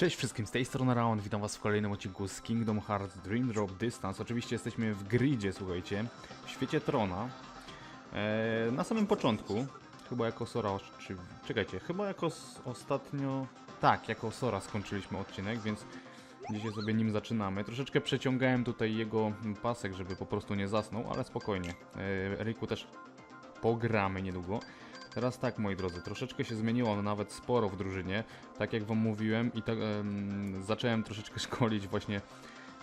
Cześć wszystkim, z tej strony Raon, witam was w kolejnym odcinku z Kingdom Hearts Dream Drop Distance. Oczywiście jesteśmy w gridzie, słuchajcie, w świecie Trona. Eee, na samym początku, chyba jako Sora, czy... czekajcie, chyba jako ostatnio... Tak, jako Sora skończyliśmy odcinek, więc dzisiaj sobie nim zaczynamy. Troszeczkę przeciągałem tutaj jego pasek, żeby po prostu nie zasnął, ale spokojnie. Eee, Riku też pogramy niedługo. Teraz tak, moi drodzy, troszeczkę się zmieniło, nawet sporo w drużynie, tak jak wam mówiłem i tak em, zacząłem troszeczkę szkolić właśnie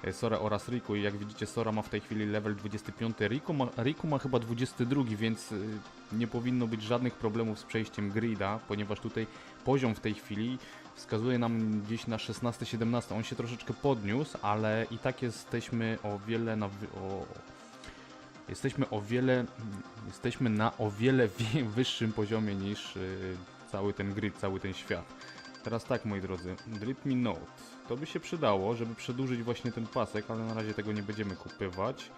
e, Sora oraz Riku. I jak widzicie Sora ma w tej chwili level 25, Riku ma, Riku ma chyba 22, więc y, nie powinno być żadnych problemów z przejściem grida, ponieważ tutaj poziom w tej chwili wskazuje nam gdzieś na 16-17, on się troszeczkę podniósł, ale i tak jesteśmy o wiele na... O, jesteśmy o wiele, jesteśmy na o wiele wie- wyższym poziomie niż y, cały ten grid, cały ten świat. Teraz tak, moi drodzy, Drip Me Note. To by się przydało, żeby przedłużyć właśnie ten pasek, ale na razie tego nie będziemy kupywać.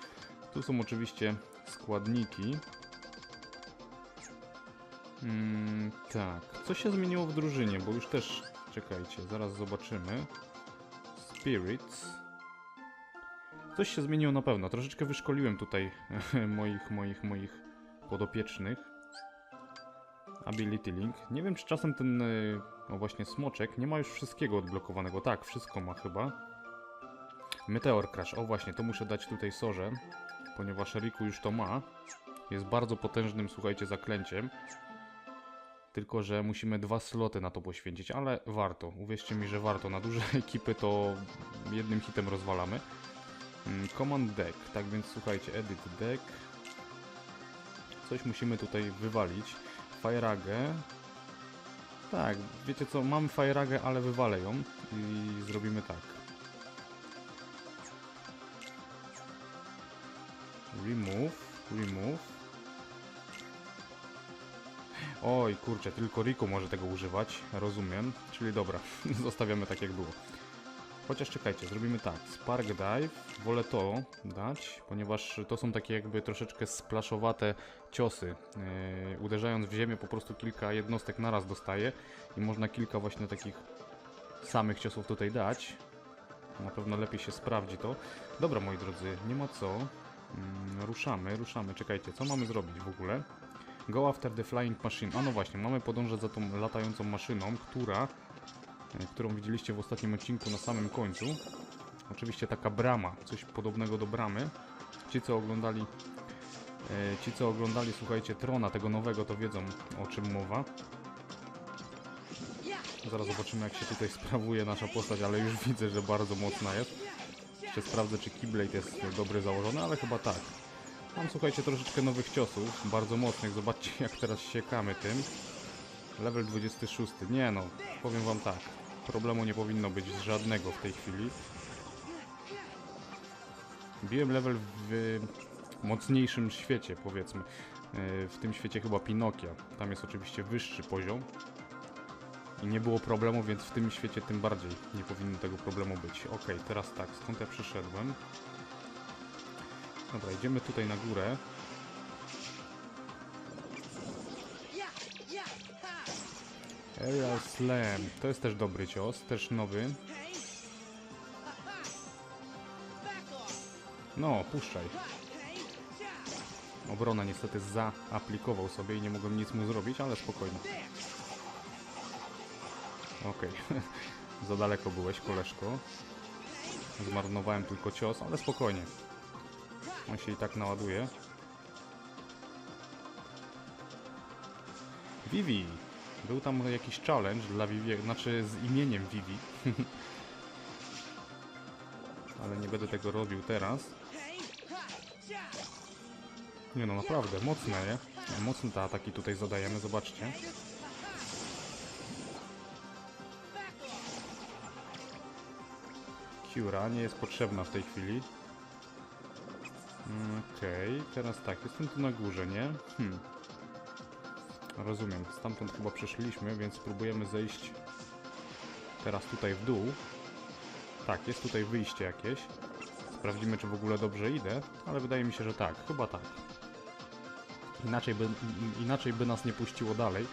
Tu są oczywiście składniki. Mm, tak, co się zmieniło w drużynie, bo już też, czekajcie, zaraz zobaczymy. Spirits. Coś się zmieniło na pewno. Troszeczkę wyszkoliłem tutaj moich, moich, moich podopiecznych. Ability Link. Nie wiem, czy czasem ten, y, o właśnie, smoczek nie ma już wszystkiego odblokowanego. Tak, wszystko ma chyba. Meteor Crash. O właśnie, to muszę dać tutaj Sorze, ponieważ Riku już to ma. Jest bardzo potężnym, słuchajcie, zaklęciem. Tylko, że musimy dwa sloty na to poświęcić, ale warto. Uwierzcie mi, że warto. Na duże ekipy to jednym hitem rozwalamy. Mm, Command deck, tak więc słuchajcie, edit deck. Coś musimy tutaj wywalić. Fireagę. Tak, wiecie co, mam Fireagę, ale wywalę ją i zrobimy tak. Remove, remove. Oj, kurczę, tylko Riku może tego używać, rozumiem. Czyli dobra, zostawiamy tak jak było. Chociaż czekajcie, zrobimy tak. Spark Dive, wolę to dać, ponieważ to są takie jakby troszeczkę splaszowate ciosy. Yy, uderzając w ziemię po prostu kilka jednostek naraz dostaje i można kilka właśnie takich samych ciosów tutaj dać. Na pewno lepiej się sprawdzi to. Dobra moi drodzy, nie ma co. Mm, ruszamy, ruszamy. Czekajcie, co mamy zrobić w ogóle? Go after the flying machine. A no właśnie, mamy podążać za tą latającą maszyną, która którą widzieliście w ostatnim odcinku na samym końcu. Oczywiście taka brama, coś podobnego do bramy. Ci co oglądali e, ci co oglądali, słuchajcie, Trona tego nowego, to wiedzą o czym mowa. Zaraz zobaczymy jak się tutaj sprawuje nasza postać, ale już widzę, że bardzo mocna jest. Jeszcze sprawdzę czy Keyblade jest dobry założony, ale chyba tak. Mam słuchajcie troszeczkę nowych ciosów, bardzo mocnych. Zobaczcie jak teraz siekamy tym. Level 26. Nie no, powiem wam tak. Problemu nie powinno być żadnego w tej chwili. Biłem level w mocniejszym świecie, powiedzmy. Yy, W tym świecie chyba Pinokia. Tam jest oczywiście wyższy poziom. I nie było problemu, więc w tym świecie tym bardziej nie powinno tego problemu być. Ok, teraz tak, skąd ja przyszedłem? Dobra, idziemy tutaj na górę. Aerial Slam. To jest też dobry cios, też nowy. No, puszczaj. Obrona niestety zaaplikował sobie i nie mogłem nic mu zrobić, ale spokojnie. Okej. Za daleko byłeś, koleżko. Zmarnowałem tylko cios, ale spokojnie. On się i tak naładuje. Vivi. Był tam jakiś challenge dla Vivi, znaczy z imieniem Vivi. Ale nie będę tego robił teraz. Nie no, naprawdę, mocne, nie? Mocne te ataki tutaj zadajemy, zobaczcie. Cura nie jest potrzebna w tej chwili. Mm, Okej, teraz tak, jestem tu na górze, nie? Hmm. Rozumiem, stamtąd chyba przeszliśmy, więc spróbujemy zejść teraz tutaj w dół. Tak, jest tutaj wyjście jakieś. Sprawdzimy, czy w ogóle dobrze idę, ale wydaje mi się, że tak, chyba tak. Inaczej by, inaczej by nas nie puściło dalej.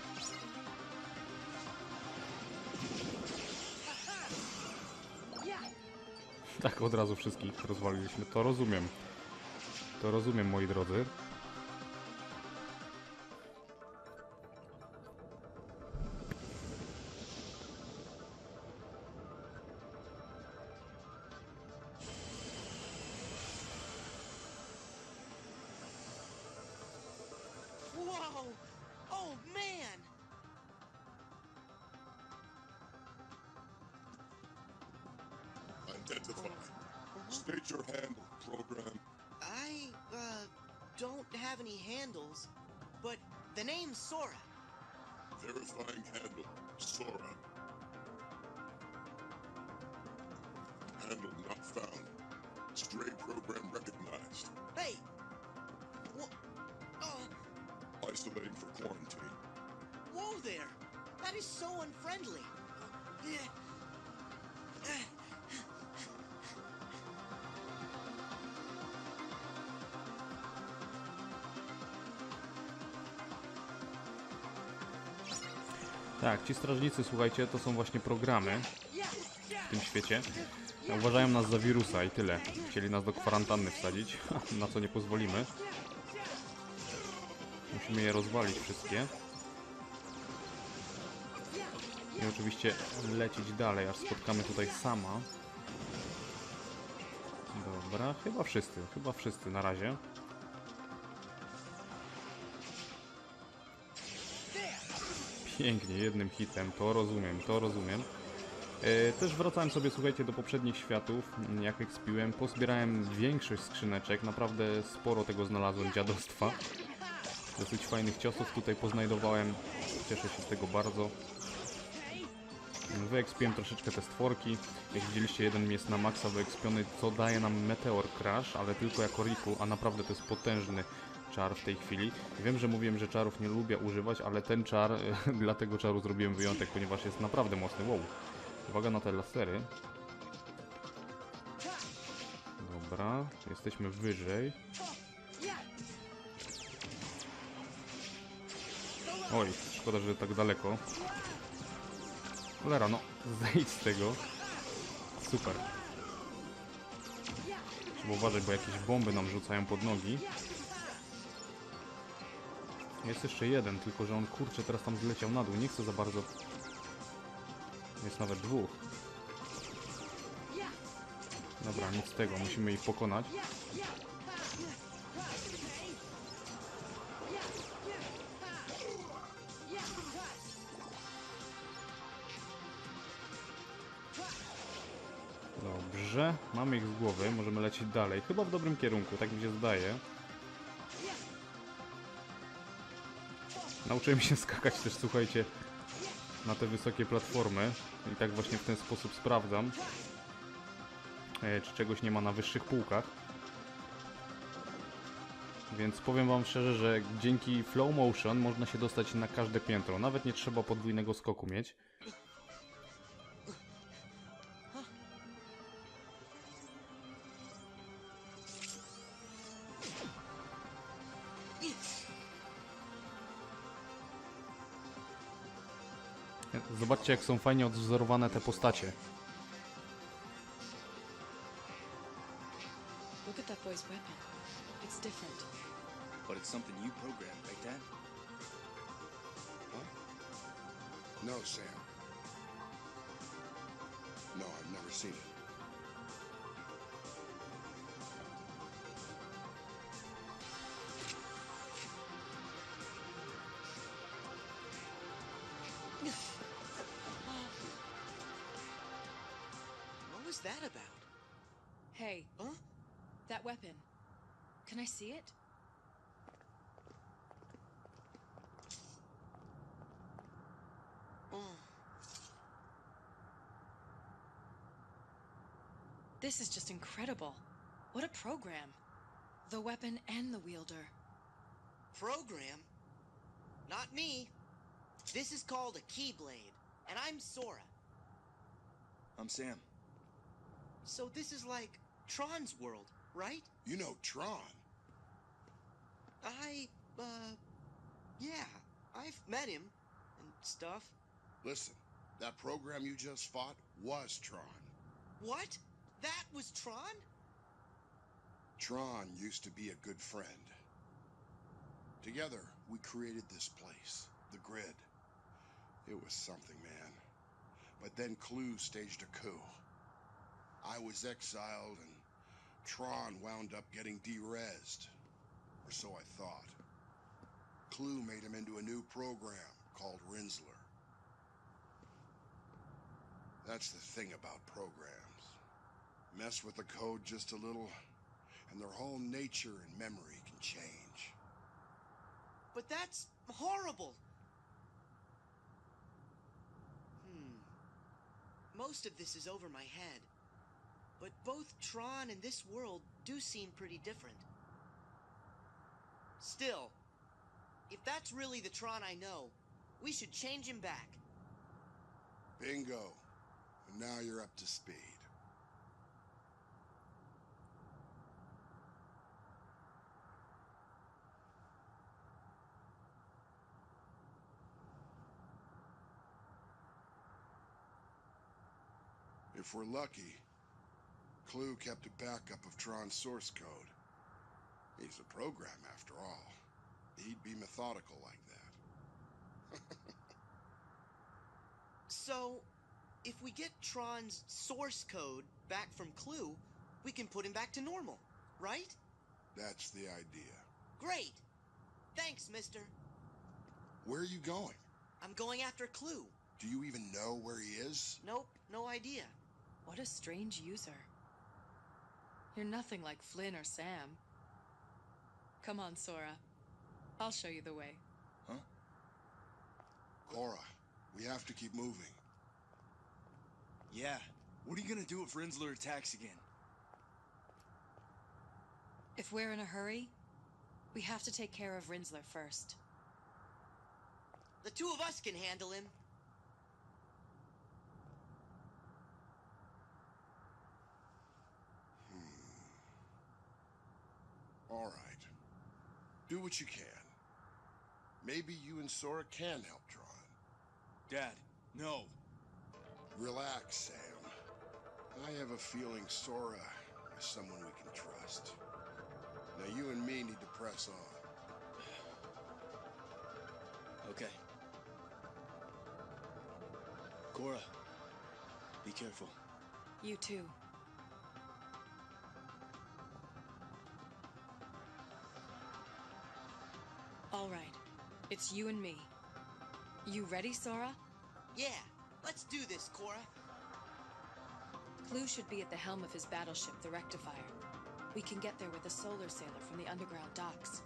tak od razu wszystkich rozwaliliśmy. To rozumiem. To rozumiem, moi drodzy. Don't have any handles, but the name's Sora. Verifying handle, Sora. Handle not found. Stray program recognized. Hey! Wha- Oh, Isolating for quarantine. whoa there! That is so unfriendly. Uh, yeah. Tak, ci strażnicy, słuchajcie, to są właśnie programy w tym świecie. Uważają nas za wirusa i tyle. Chcieli nas do kwarantanny wsadzić, na co nie pozwolimy. Musimy je rozwalić wszystkie. I oczywiście lecieć dalej, aż spotkamy tutaj sama. Dobra, chyba wszyscy, chyba wszyscy na razie. Pięknie, jednym hitem, to rozumiem, to rozumiem. E, też wracałem sobie, słuchajcie, do poprzednich światów, jak ekspiłem. Pozbierałem większość skrzyneczek, naprawdę sporo tego znalazłem, dziadostwa. Dosyć fajnych ciosów tutaj poznajdowałem, cieszę się z tego bardzo. Wyekspiłem troszeczkę te stworki. Jak widzieliście, jeden jest na maksa wyekspiony, co daje nam Meteor Crash, ale tylko jako Riku, a naprawdę to jest potężny czar w tej chwili. Wiem, że mówiłem, że czarów nie lubię używać, ale ten czar, dla tego czaru zrobiłem wyjątek, ponieważ jest naprawdę mocny. Wow. Uwaga na te lasery. Dobra, jesteśmy wyżej. Oj, szkoda, że tak daleko. Cholera, no, zejdź z tego. Super. Trzeba uważać, bo jakieś bomby nam rzucają pod nogi. Jest jeszcze jeden, tylko że on kurczę teraz tam zleciał na dół. Nie chcę za bardzo. Jest nawet dwóch. Dobra, nic z tego, musimy ich pokonać. Dobrze, mamy ich z głowy, możemy lecieć dalej. Chyba w dobrym kierunku, tak mi się zdaje. Nauczyłem się skakać też, słuchajcie, na te wysokie platformy. I tak właśnie w ten sposób sprawdzam, e, czy czegoś nie ma na wyższych półkach. Więc powiem wam szczerze, że dzięki Flow Motion można się dostać na każde piętro. Nawet nie trzeba podwójnego skoku mieć. Zobaczcie, jak są fajnie odwzorowane te postacie. Look at that boy's weapon. It's different. But it's something you programmed, right, Dad? No, Sam. No, I've never seen it. That about? Hey, Huh? that weapon. Can I see it? Oh, This is just incredible. What a program. The weapon and the wielder. program? Not me. This is called a Keyblade, and I'm Sora. I'm Sam. So this is like Tron's world, right? You know Tron. I, uh, yeah, I've met him and stuff. Listen, that program you just fought was Tron. What? That was Tron? Tron used to be a good friend. Together, we created this place, the grid. It was something, man. But then Clue staged a coup. I was exiled, and Tron wound up getting derezzed. Or so I thought. Clue made him into a new program called Rinsler. That's the thing about programs. Mess with the code just a little, and their whole nature and memory can change. But that's horrible. Hmm. Most of this is over my head. But both Tron and this world do seem pretty different. Still, if that's really the Tron I know, we should change him back. Bingo. And now you're up to speed. If we're lucky, Clue kept a backup of Tron's source code. He's a program, after all. He'd be methodical like that. So, if we get Tron's source code back from Clue, we can put him back to normal, right? That's the idea. Great! Thanks, mister. Where are you going? I'm going after Clue. Do you even know where he is? Nope, no idea. What a strange user. You're nothing like Flynn or Sam. Come on, Sora. I'll show you the way. Huh? Cora, we have to keep moving. Yeah. What are you gonna do if Rinsler attacks again? If we're in a hurry, we have to take care of Rinsler first. The two of us can handle him. All right. Do what you can. Maybe you and Sora can help Tron. Dad, no. Relax, Sam. I have a feeling Sora is someone we can trust. Now you and me need to press on. Okay. Cora, be careful. You too. All right. It's you and me. You ready, Sora? Yeah, let's do this, Cora. Clue should be at the helm of his battleship, the Rectifier. We can get there with a solar sailor from the underground docks.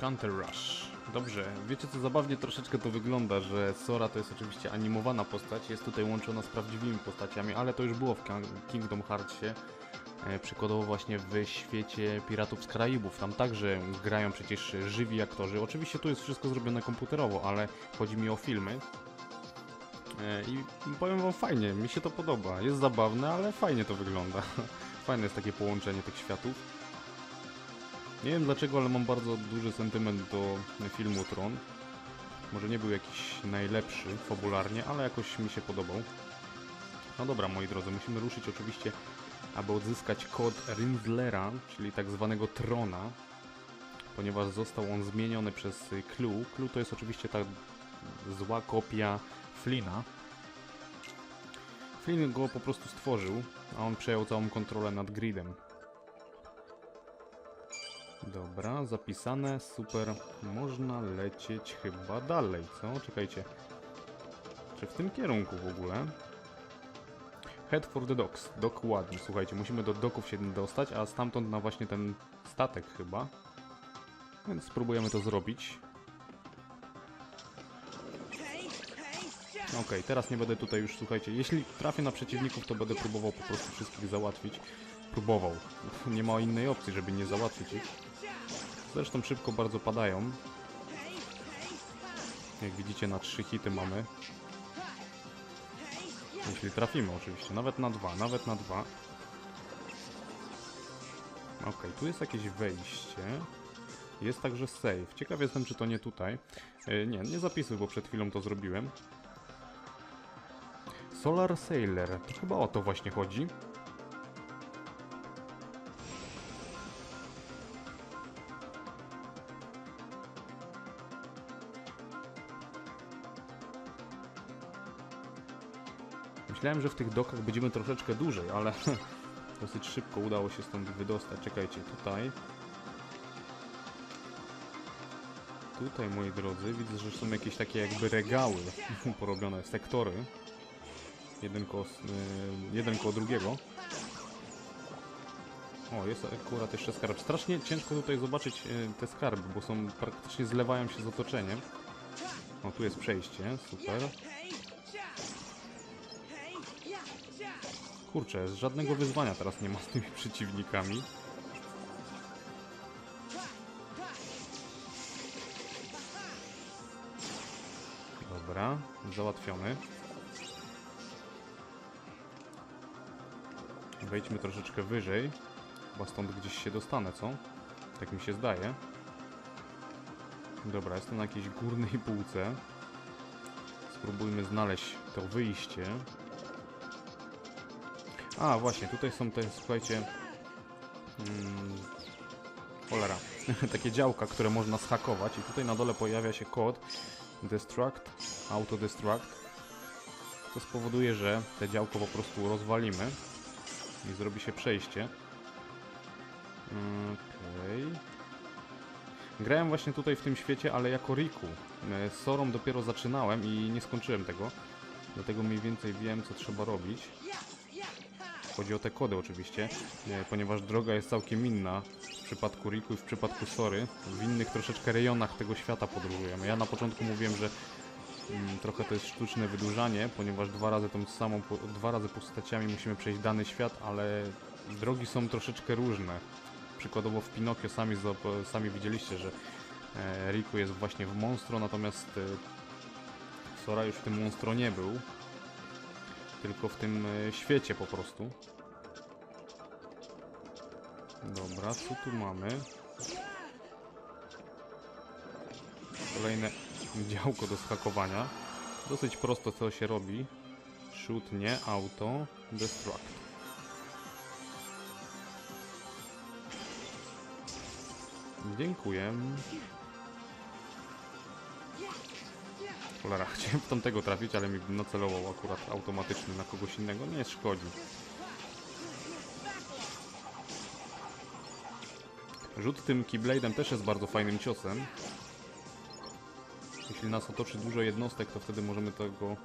Counter Rush. Dobrze, wiecie co zabawnie troszeczkę to wygląda, że Sora to jest oczywiście animowana postać, jest tutaj łączona z prawdziwymi postaciami, ale to już było w Kingdom Heartsie. E, Przykładowo właśnie w świecie Piratów z Karaibów. Tam także grają przecież żywi aktorzy. Oczywiście tu jest wszystko zrobione komputerowo, ale chodzi mi o filmy. E, I powiem wam fajnie, mi się to podoba. Jest zabawne, ale fajnie to wygląda. Fajne jest takie połączenie tych światów. Nie wiem dlaczego, ale mam bardzo duży sentyment do filmu Tron. Może nie był jakiś najlepszy fabularnie, ale jakoś mi się podobał. No dobra, moi drodzy, musimy ruszyć oczywiście, aby odzyskać kod Rinslera, czyli tak zwanego Trona, ponieważ został on zmieniony przez Clue. Clue to jest oczywiście ta zła kopia Flina. Flynn go po prostu stworzył, a on przejął całą kontrolę nad gridem. Dobra, zapisane, super. Można lecieć chyba dalej, co? Czekajcie. Czy w tym kierunku w ogóle? Head for the docks. Dokładnie, słuchajcie, musimy do doków się dostać, a stamtąd na właśnie ten statek chyba. Więc spróbujemy to zrobić. Okej, teraz nie będę tutaj już, słuchajcie, jeśli trafię na przeciwników, to będę próbował po prostu wszystkich załatwić. Próbował. Nie ma innej opcji, żeby nie załatwić ich. Zresztą szybko bardzo padają. Jak widzicie, na trzy hity mamy. Jeśli trafimy oczywiście, nawet na dwa, nawet na dwa. Okej, tu jest jakieś wejście. Jest także save. Ciekaw jestem, czy to nie tutaj. E, nie, nie zapisuj, bo przed chwilą to zrobiłem. Solar Sailor. To chyba o to właśnie chodzi. Myślałem, że w tych dokach będziemy troszeczkę dłużej, ale dosyć szybko udało się stąd wydostać. Czekajcie, tutaj. Tutaj, moi drodzy, widzę, że są jakieś takie jakby regały porobione, sektory. Jeden koło, y, jeden koło drugiego. O, jest akurat jeszcze skarb. Strasznie ciężko tutaj zobaczyć y, te skarby, bo są praktycznie zlewają się z otoczeniem. O, tu jest przejście, super. Kurczę, żadnego wyzwania teraz nie ma z tymi przeciwnikami. Dobra, załatwiony. Wejdźmy troszeczkę wyżej. Chyba stąd gdzieś się dostanę, co? Tak mi się zdaje. Dobra, jestem na jakiejś górnej półce. Spróbujmy znaleźć to wyjście. A, właśnie, tutaj są te, słuchajcie... Mm, cholera. Takie działka, które można schakować i tutaj na dole pojawia się kod Destruct, Autodestruct. To spowoduje, że te działko po prostu rozwalimy i zrobi się przejście. Okej. Grałem właśnie tutaj w tym świecie, ale jako Riku. E, Z Sorą dopiero zaczynałem i nie skończyłem tego. Dlatego mniej więcej wiem, co trzeba robić. Chodzi o te kody oczywiście, e, ponieważ droga jest całkiem inna w przypadku Riku i w przypadku Sory. W innych troszeczkę rejonach tego świata podróżujemy. Ja na początku mówiłem, że mm, trochę to jest sztuczne wydłużanie, ponieważ dwa razy tą samą, dwa razy postaciami musimy przejść dany świat, ale drogi są troszeczkę różne. Przykładowo w Pinokio sami, sami widzieliście, że e, Riku jest właśnie w Monstro, natomiast e, Sora już w tym Monstro nie był, tylko w tym e, świecie po prostu. Dobra, co tu mamy? Kolejne działko do schakowania. Dosyć prosto co się robi. Shoot nie, auto, destruct. Dziękuję. Cholera, chciałem w tamtego trafić, ale mi nacelował akurat automatycznie na kogoś innego. Nie szkodzi. Rzut tym Keyblade'em też jest bardzo fajnym ciosem. Jeśli nas otoczy dużo jednostek, to wtedy możemy tego,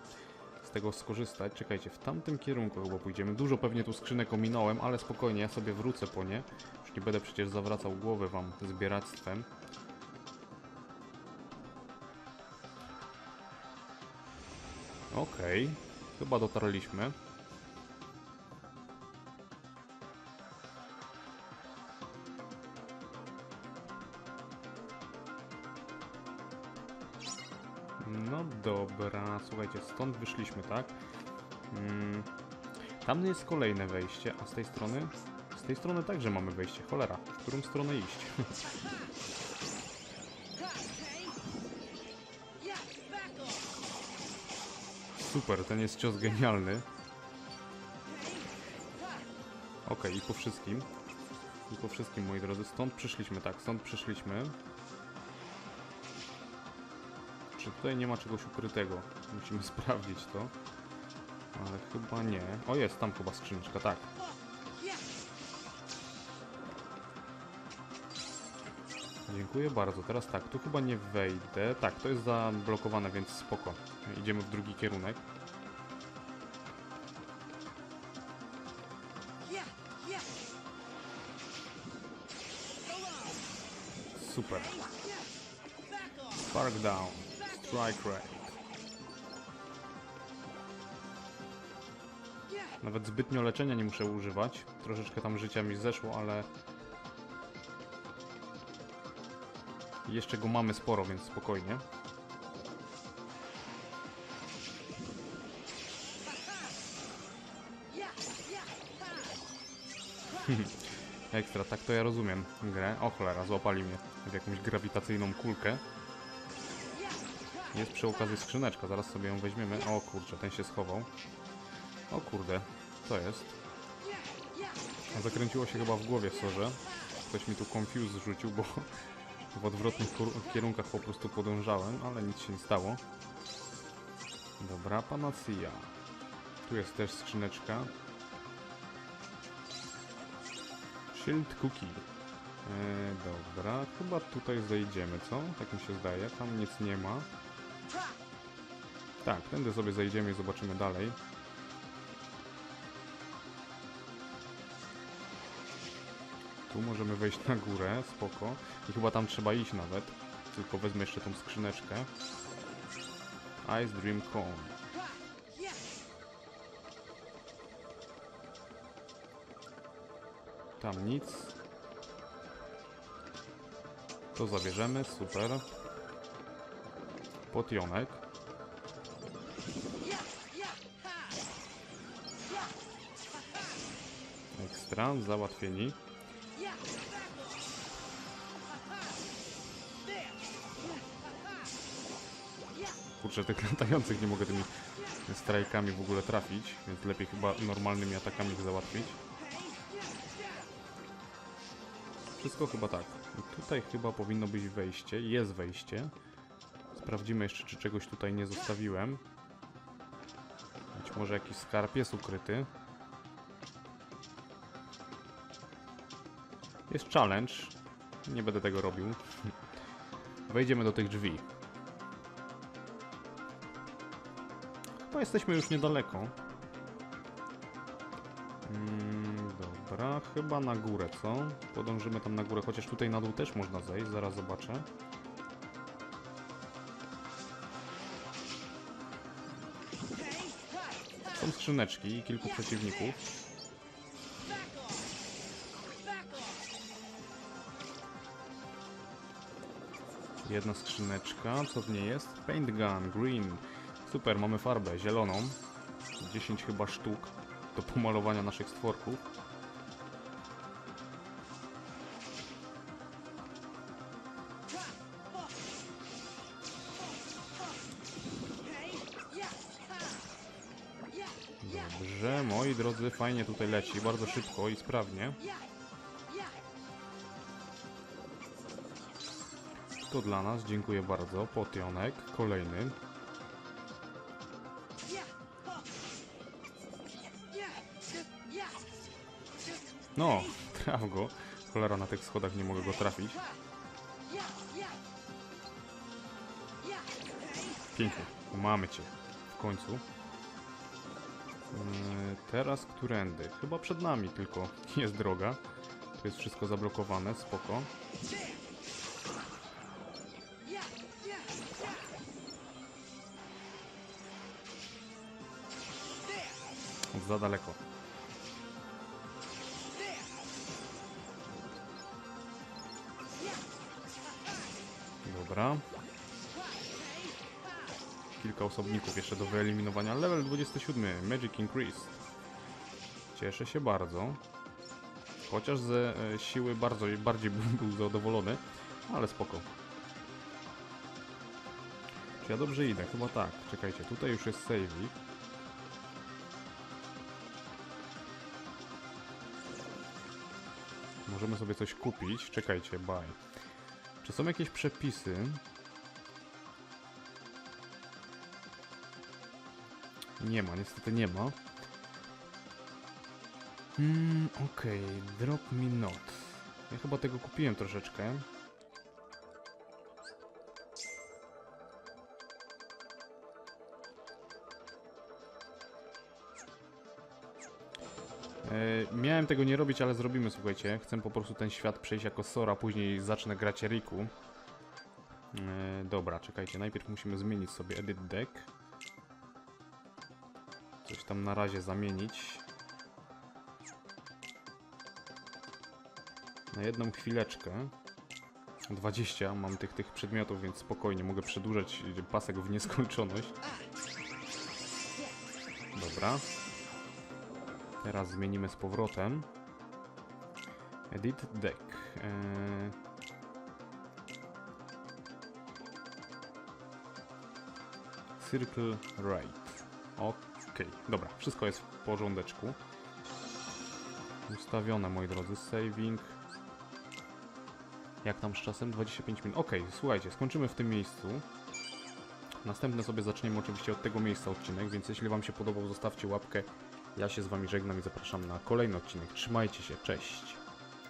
z tego skorzystać. Czekajcie, w tamtym kierunku chyba pójdziemy. Dużo pewnie tu skrzynek ominąłem, ale spokojnie, ja sobie wrócę po nie. Już nie będę przecież zawracał głowy wam zbieractwem. Okej, chyba dotarliśmy. No dobra, słuchajcie, stąd wyszliśmy, tak? Mm, tam jest kolejne wejście, a z tej strony? Z tej strony także mamy wejście, cholera. W którą stronę iść? Super, ten jest cios genialny. Okej, i po wszystkim. I po wszystkim, moi drodzy, stąd przyszliśmy, tak, stąd przyszliśmy. Czy tutaj nie ma czegoś ukrytego? Musimy sprawdzić to. Ale chyba nie. O, jest tam chyba skrzyneczka, tak. Dziękuję bardzo. Teraz tak, tu chyba nie wejdę. Tak, to jest zablokowane, więc spoko. Idziemy w drugi kierunek. Super. Spark down. Strike rate. Nawet zbytnio leczenia nie muszę używać. Troszeczkę tam życia mi zeszło, ale... Jeszcze go mamy sporo, więc spokojnie. Ekstra, tak to ja rozumiem grę. O cholera, złapali mnie w jakąś grawitacyjną kulkę. Jest przy okazji skrzyneczka, zaraz sobie ją weźmiemy. O kurczę, ten się schował. O kurde, co jest? Zakręciło się chyba w głowie sorze. Ktoś mi tu confuse rzucił, bo w odwrotnych kierunkach po prostu podążałem, ale nic się nie stało. Dobra, panacia. Tu jest też skrzyneczka. Shield Cookie. E, dobra, chyba tutaj zejdziemy, co? Tak mi się zdaje. Tam nic nie ma. Tak, tędy sobie zejdziemy i zobaczymy dalej. Tu możemy wejść na górę, spoko. I chyba tam trzeba iść nawet. Tylko wezmę jeszcze tą skrzyneczkę. Ice Dream Cone. Tam nic. To zabierzemy, super. Potionek. Ekstra, załatwieni. Kurczę, tych latających nie mogę tymi strajkami w ogóle trafić, więc lepiej chyba normalnymi atakami ich załatwić. Wszystko chyba tak. Tutaj chyba powinno być wejście. Jest wejście. Sprawdzimy jeszcze, czy czegoś tutaj nie zostawiłem. Być może jakiś skarb jest ukryty. Jest challenge. Nie będę tego robił. Wejdziemy do tych drzwi. Jesteśmy już niedaleko. Mm, dobra, chyba na górę, co? Podążymy tam na górę, chociaż tutaj na dół też można zejść, zaraz zobaczę. Są skrzyneczki i kilku przeciwników. Jedna skrzyneczka, co w niej jest? Paint gun, green. Super, mamy farbę zieloną. 10 chyba sztuk do pomalowania naszych stworków. Dobrze, moi drodzy, fajnie tutaj leci, bardzo szybko i sprawnie. To dla nas, dziękuję bardzo. Potionek, kolejny. No, traf go. Cholera, na tych schodach nie mogę go trafić. Pięknie, mamy cię. W końcu. Yy, teraz którędy? Chyba przed nami tylko jest droga. Tu jest wszystko zablokowane, spoko. Za daleko. Dobra. Kilka osobników jeszcze do wyeliminowania. Level 27, Magic Increase. Cieszę się bardzo. Chociaż ze e, siły bardzo, bardziej bym był zadowolony, ale spoko. Czy ja dobrze idę? Chyba tak. Czekajcie, tutaj już jest saving. Możemy sobie coś kupić. Czekajcie, buy. Czy są jakieś przepisy? Nie ma, niestety nie ma. Hmm, okej, drop me not. Ja chyba tego kupiłem troszeczkę. E, miałem tego nie robić, ale zrobimy, słuchajcie. Chcę po prostu ten świat przejść jako Sora, później zacznę grać Riku. E, dobra, czekajcie, najpierw musimy zmienić sobie edit deck. Coś tam na razie zamienić. Na jedną chwileczkę. 20 mam tych, tych przedmiotów, więc spokojnie mogę przedłużać pasek w nieskończoność. Dobra. Teraz zmienimy z powrotem. Edit deck. Eee... Circle right. Okej, dobra, wszystko jest w porządeczku. Ustawione, moi drodzy, saving. Jak tam z czasem? 25 minut. Okej, słuchajcie, skończymy w tym miejscu. Następne sobie zaczniemy oczywiście od tego miejsca odcinek, więc jeśli Wam się podobał, zostawcie łapkę. Ja się z Wami żegnam i zapraszam na kolejny odcinek. Trzymajcie się, cześć!